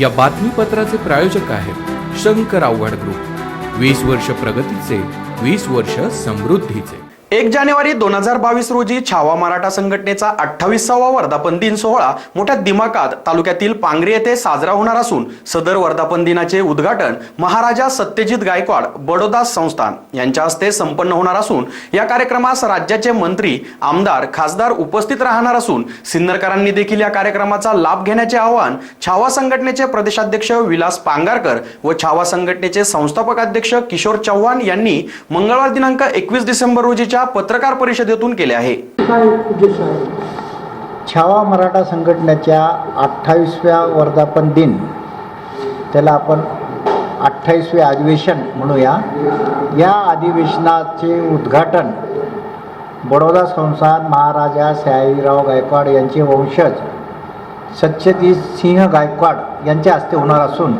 या बातमीपत्राचे प्रायोजक आहेत शंकर आव्हाड ग्रुप. वीस वर्ष प्रगतीचे वीस वर्ष समृद्धीचे. एक जानेवारी दोन हजार बावीस रोजी छावा मराठा संघटनेचा अठ्ठावीसावा वर्धापन दिन सोहळा मोठ्या दिमाकात तालुक्यातील पांगरी येथे साजरा होणार असून सदर वर्धापन दिनाचे उद्घाटन महाराजा सत्यजित गायकवाड बडोदा संस्थान यांच्या हस्ते संपन्न होणार असून या कार्यक्रमास राज्याचे मंत्री आमदार खासदार उपस्थित राहणार असून सिन्नरकरांनी देखील या कार्यक्रमाचा लाभ घेण्याचे आवाहन छावा संघटनेचे प्रदेशाध्यक्ष विलास पांगारकर व छावा संघटनेचे संस्थापक अध्यक्ष किशोर चव्हाण यांनी मंगळवार दिनांक एकवीस डिसेंबर रोजीच्या पत्रकार परिषदेतून केले आहे. आहे छावा मराठा संघटनेच्या अठ्ठावीसव्या वर्धापन दिन त्याला आपण अठ्ठावीसवे अधिवेशन म्हणूया. या अधिवेशनाचे उद्घाटन बडोदा संस्थान महाराजा सयाजीराव गायकवाड यांचे वंशज सत्यजित सिंह गायकवाड यांच्या हस्ते होणार असून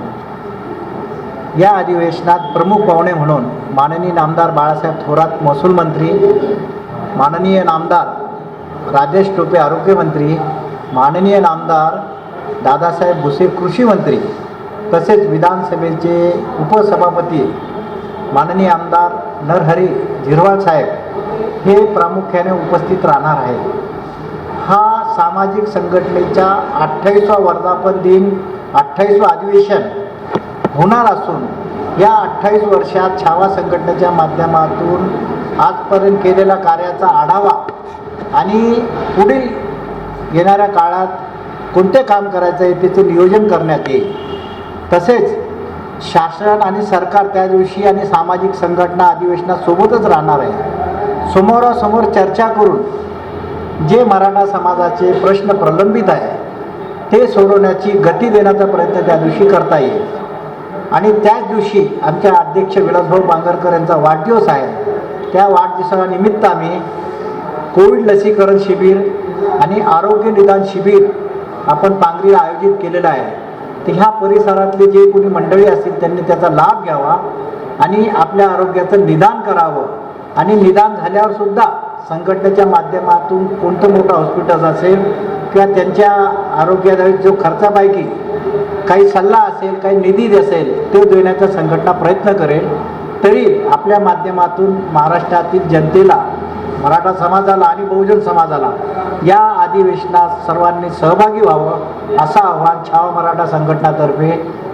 या अधिवेशनात प्रमुख पाहुणे म्हणून माननीय नामदार बाळासाहेब थोरात महसूल मंत्री माननीय नामदार राजेश टोपे आरोग्यमंत्री माननीय नामदार दादासाहेब भुसे कृषी मंत्री तसेच विधानसभेचे उपसभापती माननीय आमदार नरहरी झिरवाळ साहेब हे प्रामुख्याने उपस्थित राहणार आहेत. हा सामाजिक संघटनेच्या अठ्ठावीसवा वर्धापन दिन अठ्ठावीसवं अधिवेशन होणार असून या अठ्ठावीस वर्षात छावा संघटनेच्या माध्यमातून आजपर्यंत केलेल्या कार्याचा आढावा आणि पुढील येणाऱ्या काळात कोणते काम करायचं आहे त्याचं नियोजन करण्यात येईल. तसेच शासन आणि सरकार त्या दिवशी आणि सामाजिक संघटना अधिवेशनासोबतच राहणार आहे. समोरासमोर चर्चा करून जे मराठा समाजाचे प्रश्न प्रलंबित आहे ते सोडवण्याची गती देण्याचा प्रयत्न त्या दिवशी करता येईल. आणि त्याच दिवशी आमच्या अध्यक्ष विलासभाऊ बांगरकर यांचा वाढदिवस आहे. त्या वाढदिवसानिमित्त आम्ही कोविड लसीकरण शिबिर आणि आरोग्य निदान शिबिर आपण पांगरीला आयोजित केलेलं आहे. तर ह्या परिसरातले जे कोणी मंडळी असतील त्यांनी त्याचा लाभ घ्यावा आणि आपल्या आरोग्याचं निदान करावं. आणि निदान झाल्यावर सुद्धा संघटनेच्या माध्यमातून कोणतं मोठं हॉस्पिटल असेल किंवा त्यांच्या आरोग्याला जो खर्चापैकी काही सल्ला असेल काही निधी असेल ते देण्याचा संघटना प्रयत्न करेल. तरी आपल्या माध्यमातून महाराष्ट्रातील जनतेला मराठा समाजाला आणि बहुजन समाजाला या अधिवेशनात सर्वांनी सहभागी व्हावं असं आव्हान छावा मराठा संघटनातर्फे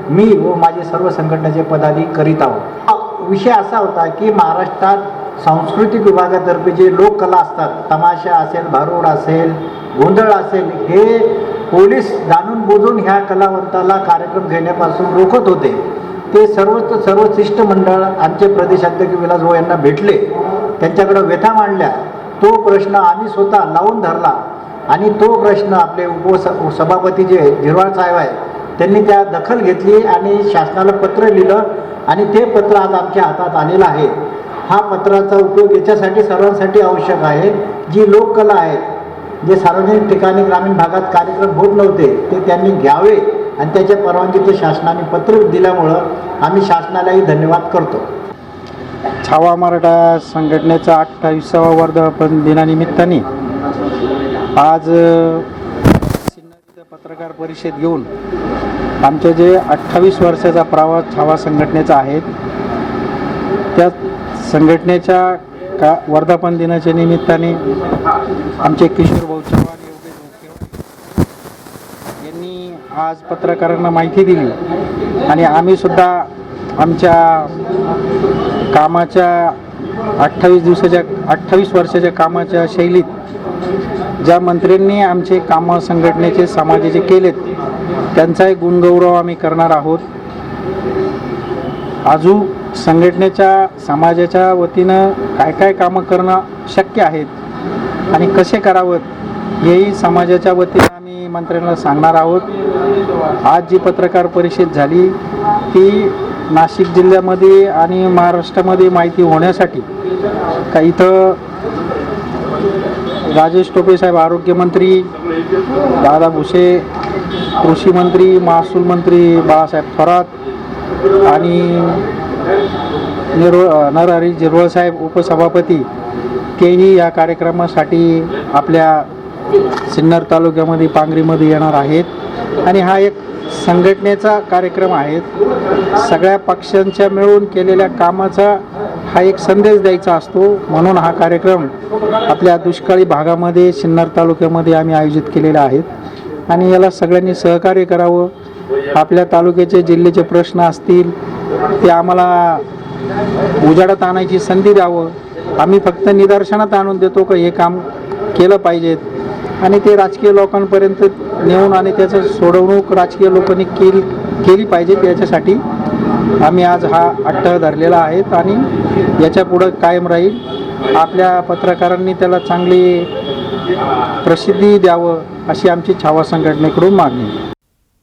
मी व माझे सर्व संघटनेचे पदाधिकारी करीत आहोत. विषय असा होता की महाराष्ट्रात सांस्कृतिक विभागातर्फे जे लोककला असतात तमाशा असेल भारुड असेल गोंधळ असेल हे पोलीस जाणून बुजून ह्या कलावंताला कार्यक्रम घेण्यापासून रोखत होते. ते सर्वच सर्व शिष्टमंडळ आमचे प्रदेशाध्यक्ष विलास भाऊ यांना भेटले. त्यांच्याकडे व्यथा मांडल्या. तो प्रश्न आम्ही स्वतः लावून धरला. आणि तो प्रश्न आपले उपस सभापती जे झिरवाळ साहेब आहे त्यांनी त्या दखल घेतली आणि शासनाला पत्र लिहिलं आणि ते पत्र आज आमच्या हातात आलेलं आहे. हा पत्राचा उपयोग याच्यासाठी सर्वांसाठी आवश्यक आहे. जी लोककला आहे जे सार्वजनिक ठिकाणी ग्रामीण भागात कार्यक्रम होत नव्हते ते त्यांनी घ्यावे आणि त्याच्या परवानगीचं शासनाने पत्र दिल्यामुळं आम्ही शासनालाही धन्यवाद करतो. छावा मराठा संघटनेचा अठ्ठावीसावा वर्धापन दिनानिमित्ताने आज पत्रकार परिषद घेऊन आमचे जे अठ्ठावीस वर्षाचा प्रवास छावा संघटनेचा आहे त्या संघटनेच्या का वर्धापन दिनाच्या निमित्ताने आमचे किशोर भाऊ चव्हाण योगेश यांनी आज पत्रकारांना माहिती दिली. आणि आम्ही सुद्धा आमच्या कामाच्या अठ्ठावीस दिवसाच्या अठ्ठावीस वर्षाच्या कामाच्या शैलीत ज्या मंत्र्यांनी आमचे कामं संघटनेचे समाजाचे केलेत त्यांचाही गुणगौरव आम्ही करणार आहोत. अजून संघटनेच्या समाजाच्या वतीनं काय काय कामं करणं शक्य आहेत आणि कसे करावं हेही समाजाच्या वतीनं आम्ही मंत्र्यांना सांगणार आहोत. आज जी पत्रकार परिषद झाली ती नाशिक जिल्ह्यामध्ये आणि महाराष्ट्रामध्ये माहिती होण्यासाठी का इथं राजेश टोपे साहेब आरोग्यमंत्री दादा भुसे कृषी मंत्री महसूल मंत्री बाळासाहेब थोरात आणि निर्व नरहरी जिरोळसाहेब उपसभापती तेही या कार्यक्रमासाठी आपल्या सिन्नर तालुक्यामध्ये पांगरीमध्ये येणार आहेत. आणि हा एक संघटनेचा कार्यक्रम आहे. सगळ्या पक्षांच्या मिळून केलेल्या कामाचा हा एक संदेश द्यायचा असतो. म्हणून हा कार्यक्रम आपल्या दुष्काळी भागामध्ये सिन्नर तालुक्यामध्ये आम्ही आयोजित केलेला आहेत आणि याला सगळ्यांनी सहकार्य करावं. आपल्या तालुक्याचे जिल्ह्याचे प्रश्न असतील ते आम्हाला उजाडात आणायची संधी द्यावं. आम्ही फक्त निदर्शनात आणून देतो का हे काम केलं पाहिजेत. आणि ते राजकीय लोकांपर्यंत नेऊन आणि त्याचं सोडवणूक राजकीय लोकांनी केली केली पाहिजे याच्यासाठी आम्ही आज हा अट्टह धरलेला आहेत आणि याच्या पुढं कायम राहील. आपल्या पत्रकारांनी त्याला चांगली प्रसिद्धी द्यावं अशी आमची छावा संघटनेकडून मागणी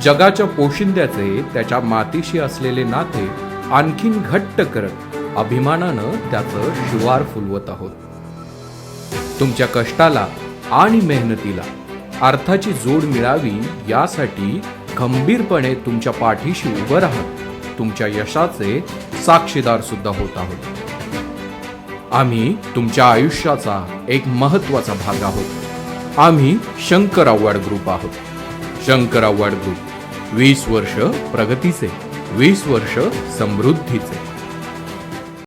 जगाच्या पोशिंद्याचे त्याच्या मातीशी असलेले नाते आणखीन घट्ट करत अभिमानानं त्याचं शिवार फुलवत आहोत. तुमच्या कष्टाला आणि मेहनतीला अर्थाची जोड मिळावी यासाठी खंबीरपणे तुमच्या पाठीशी उभं राहत तुमच्या यशाचे साक्षीदार सुद्धा होत आहोत. आम्ही तुमच्या आयुष्याचा एक महत्त्वाचा भाग आहोत. आम्ही शंकर आव्हाड ग्रुप आहोत. शंकर आव्हाड ग्रुप वीस वर्ष प्रगतीचे वीस वर्ष समृद्धीचे.